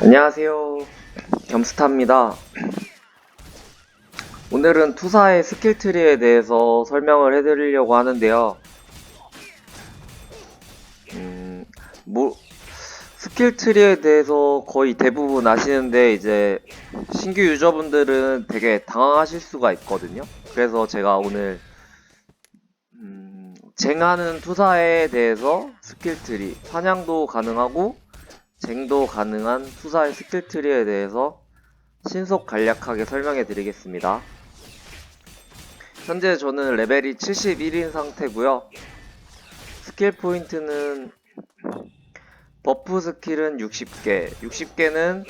안녕하세요. 겸스타입니다. 오늘은 투사의 스킬 트리에 대해서 설명을 해드리려고 하는데요. 음, 뭐, 스킬 트리에 대해서 거의 대부분 아시는데, 이제, 신규 유저분들은 되게 당황하실 수가 있거든요. 그래서 제가 오늘, 음, 쟁하는 투사에 대해서 스킬 트리, 사냥도 가능하고, 쟁도 가능한 투사의 스킬 트리에 대해서 신속 간략하게 설명해 드리겠습니다. 현재 저는 레벨이 71인 상태고요. 스킬 포인트는 버프 스킬은 60개, 60개는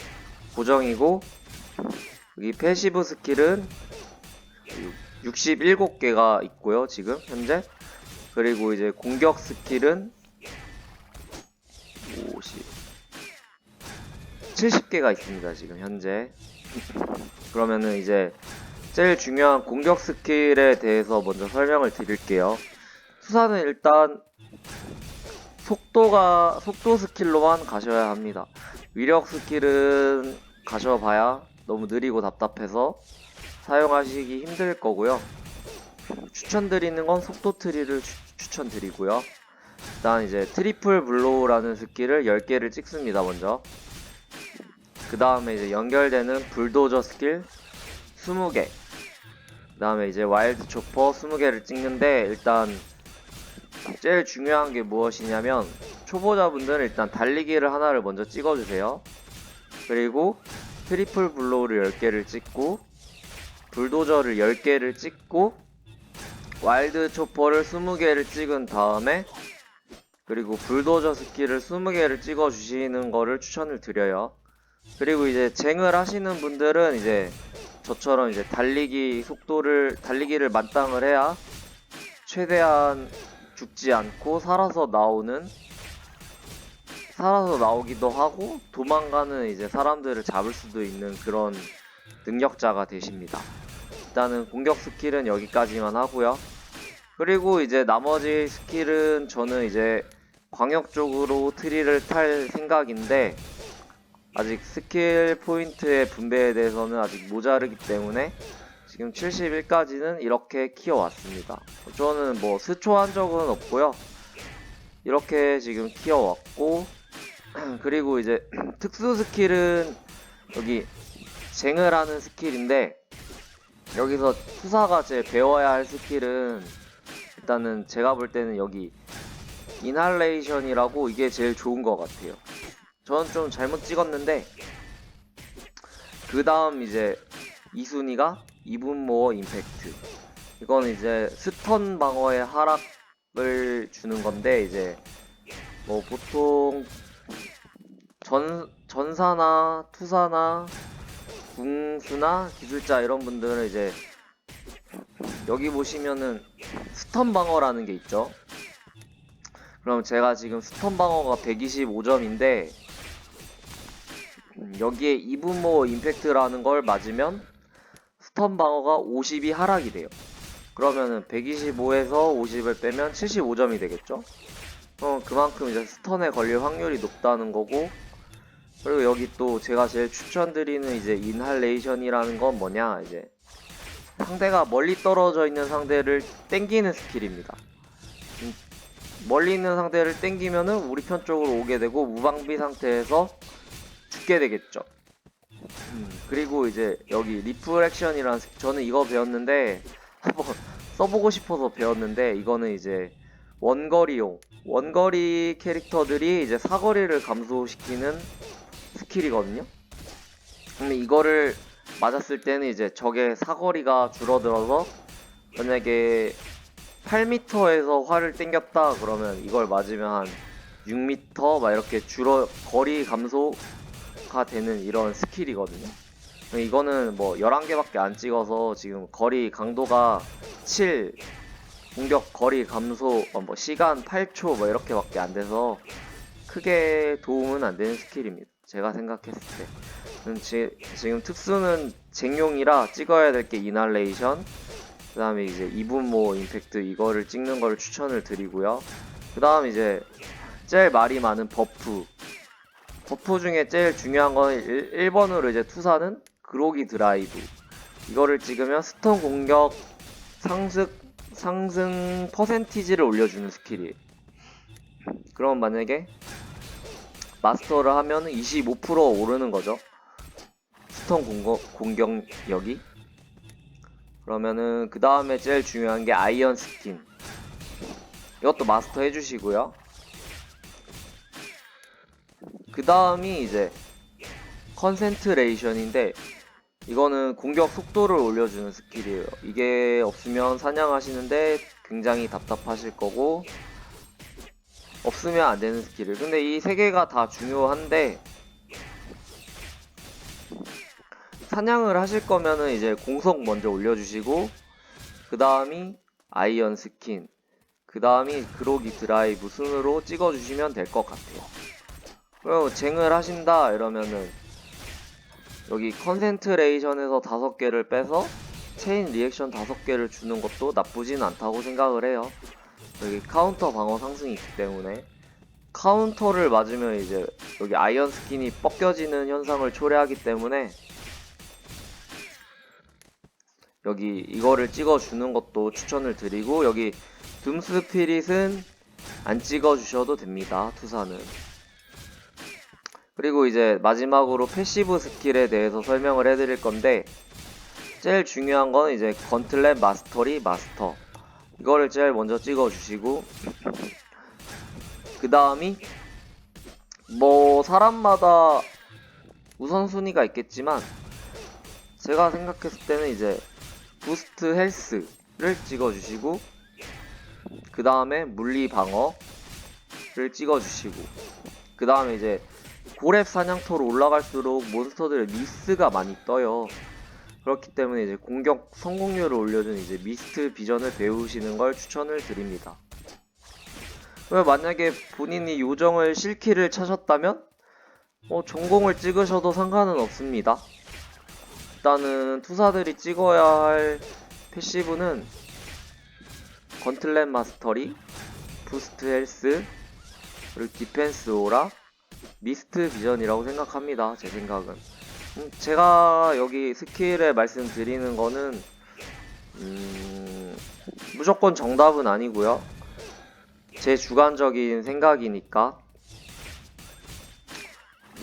고정이고 여기 패시브 스킬은 67개가 있고요. 지금 현재 그리고 이제 공격 스킬은 50 70개가 있습니다, 지금 현재. 그러면은 이제 제일 중요한 공격 스킬에 대해서 먼저 설명을 드릴게요. 수사는 일단 속도가 속도 스킬로만 가셔야 합니다. 위력 스킬은 가셔봐야 너무 느리고 답답해서 사용하시기 힘들 거고요. 추천드리는 건 속도 트리를 추, 추천드리고요. 일단 이제 트리플 블로우라는 스킬을 10개를 찍습니다, 먼저. 그 다음에 이제 연결되는 불도저 스킬 20개. 그 다음에 이제 와일드 초퍼 20개를 찍는데 일단 제일 중요한 게 무엇이냐면 초보자분들은 일단 달리기를 하나를 먼저 찍어주세요. 그리고 트리플 블로우를 10개를 찍고 불도저를 10개를 찍고 와일드 초퍼를 20개를 찍은 다음에 그리고 불도저 스킬을 20개를 찍어 주시는 거를 추천을 드려요 그리고 이제 쟁을 하시는 분들은 이제 저처럼 이제 달리기 속도를 달리기를 만땅을 해야 최대한 죽지 않고 살아서 나오는 살아서 나오기도 하고 도망가는 이제 사람들을 잡을 수도 있는 그런 능력자가 되십니다. 일단은 공격 스킬은 여기까지만 하고요. 그리고 이제 나머지 스킬은 저는 이제 광역 쪽으로 트리를 탈 생각인데 아직 스킬 포인트의 분배에 대해서는 아직 모자르기 때문에 지금 71까지는 이렇게 키워왔습니다. 저는 뭐 스초한 적은 없고요. 이렇게 지금 키워왔고 그리고 이제 특수 스킬은 여기 쟁을 하는 스킬인데 여기서 투사가 제 배워야 할 스킬은 일단은 제가 볼 때는 여기 인할레이션이라고 이게 제일 좋은 것 같아요. 저는 좀 잘못 찍었는데 그 다음 이제 이순위가 이분모어 임팩트 이건 이제 스턴 방어의 하락을 주는 건데 이제 뭐 보통 전 전사나 투사나 궁수나 기술자 이런 분들은 이제 여기 보시면은 스턴 방어라는 게 있죠. 그럼 제가 지금 스턴 방어가 125점인데 음, 여기에 이분모 임팩트라는 걸 맞으면 스턴 방어가 50이 하락이 돼요. 그러면은 125에서 50을 빼면 75점이 되겠죠? 어, 그만큼 이제 스턴에 걸릴 확률이 높다는 거고, 그리고 여기 또 제가 제일 추천드리는 이제 인할레이션이라는 건 뭐냐, 이제 상대가 멀리 떨어져 있는 상대를 땡기는 스킬입니다. 음, 멀리 있는 상대를 땡기면은 우리 편 쪽으로 오게 되고 무방비 상태에서 죽게 되겠죠. 음, 그리고 이제 여기 리프렉션이라는 스- 저는 이거 배웠는데 한번 써보고 싶어서 배웠는데 이거는 이제 원거리용 원거리 캐릭터들이 이제 사거리를 감소시키는 스킬이거든요. 근데 이거를 맞았을 때는 이제 적의 사거리가 줄어들어서 만약에 8m에서 활을 땡겼다 그러면 이걸 맞으면 한 6m 막 이렇게 줄어 거리 감소 가 되는 이런 스킬이거든요. 이거는 뭐 11개밖에 안 찍어서 지금 거리 강도가 7 공격 거리 감소 어, 뭐 시간 8초 뭐 이렇게밖에 안 돼서 크게 도움은 안 되는 스킬입니다. 제가 생각했을 때. 음, 지, 지금 특수는 쟁용이라 찍어야 될 게 이날레이션 그 다음에 이제 이분모 임팩트 이거를 찍는 걸 추천을 드리고요 그 다음 이제 제일 말이 많은 버프 버프 중에 제일 중요한 건 1, 번으로 이제 투사는 그로기 드라이브. 이거를 찍으면 스턴 공격 상승, 상승 퍼센티지를 올려주는 스킬이에요. 그럼 만약에 마스터를 하면 25% 오르는 거죠. 스턴 공격, 공격력이. 그러면은 그 다음에 제일 중요한 게 아이언 스킨. 이것도 마스터 해주시고요. 그 다음이 이제 컨센트레이션인데 이거는 공격 속도를 올려주는 스킬이에요. 이게 없으면 사냥하시는데 굉장히 답답하실 거고 없으면 안 되는 스킬을. 근데 이 세 개가 다 중요한데 사냥을 하실 거면은 이제 공속 먼저 올려주시고 그 다음이 아이언 스킨 그 다음이 그로기 드라이브 순으로 찍어주시면 될 것 같아요. 그리고 쟁을 하신다 이러면은 여기 컨센트레이션에서 다섯 개를 빼서 체인 리액션 다섯 개를 주는 것도 나쁘진 않다고 생각을 해요. 여기 카운터 방어 상승이 있기 때문에 카운터를 맞으면 이제 여기 아이언 스킨이 벗겨지는 현상을 초래하기 때문에 여기 이거를 찍어주는 것도 추천을 드리고 여기 둠 스피릿은 안 찍어주셔도 됩니다. 투사는. 그리고 이제 마지막으로 패시브 스킬에 대해서 설명을 해드릴 건데 제일 중요한 건 이제 건틀렛 마스터리 마스터. 이거를 제일 먼저 찍어주시고 그 다음이 뭐 사람마다 우선순위가 있겠지만 제가 생각했을 때는 이제 부스트 헬스를 찍어주시고 그 다음에 물리 방어를 찍어주시고 그 다음에 이제 고렙 사냥터로 올라갈수록 몬스터들의 미스가 많이 떠요. 그렇기 때문에 이제 공격 성공률을 올려준 이제 미스트 비전을 배우시는 걸 추천을 드립니다. 만약에 본인이 요정을 실키를 차셨다면 어, 전공을 찍으셔도 상관은 없습니다. 일단은 투사들이 찍어야 할 패시브는 건틀렛 마스터리, 부스트 헬스, 그리고 디펜스 오라, 미스트 비전이라고 생각합니다. 제 생각은. 음, 제가 여기 스킬에 말씀드리는 거는 음, 무조건 정답은 아니고요. 제 주관적인 생각이니까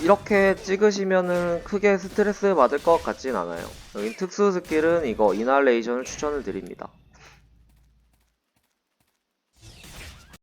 이렇게 찍으시면은 크게 스트레스 받을 것 같진 않아요. 여기 특수 스킬은 이거 이날레이션을 추천을 드립니다.